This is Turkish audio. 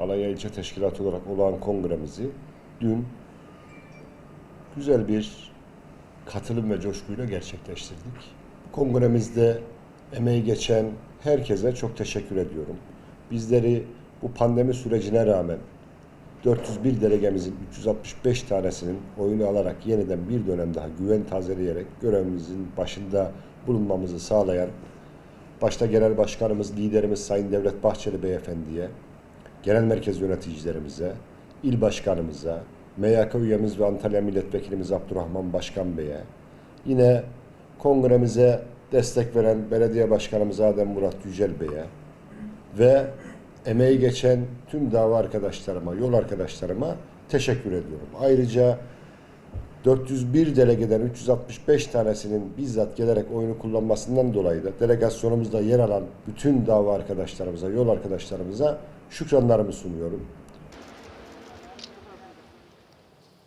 Alanya İlçe Teşkilatı olarak olağan kongremizi dün güzel bir katılım ve coşkuyla gerçekleştirdik. Kongremizde emeği geçen herkese çok teşekkür ediyorum. Bizleri bu pandemi sürecine rağmen 401 delegemizin 365 tanesinin oyunu alarak yeniden bir dönem daha güven tazeleyerek görevimizin başında bulunmamızı sağlayan başta Genel Başkanımız, liderimiz Sayın Devlet Bahçeli Beyefendi'ye, genel merkez yöneticilerimize, il başkanımıza, MYK üyemiz ve Antalya Milletvekilimiz Abdurrahman Başkan Bey'e, yine kongremize destek veren belediye başkanımız Adem Murat Yücel Bey'e ve emeği geçen tüm dava arkadaşlarıma, yol arkadaşlarıma teşekkür ediyorum. Ayrıca 401 delegeden 365 tanesinin bizzat gelerek oyunu kullanmasından dolayı da delegasyonumuzda yer alan bütün dava arkadaşlarımıza, yol arkadaşlarımıza şükranlarımı sunuyorum.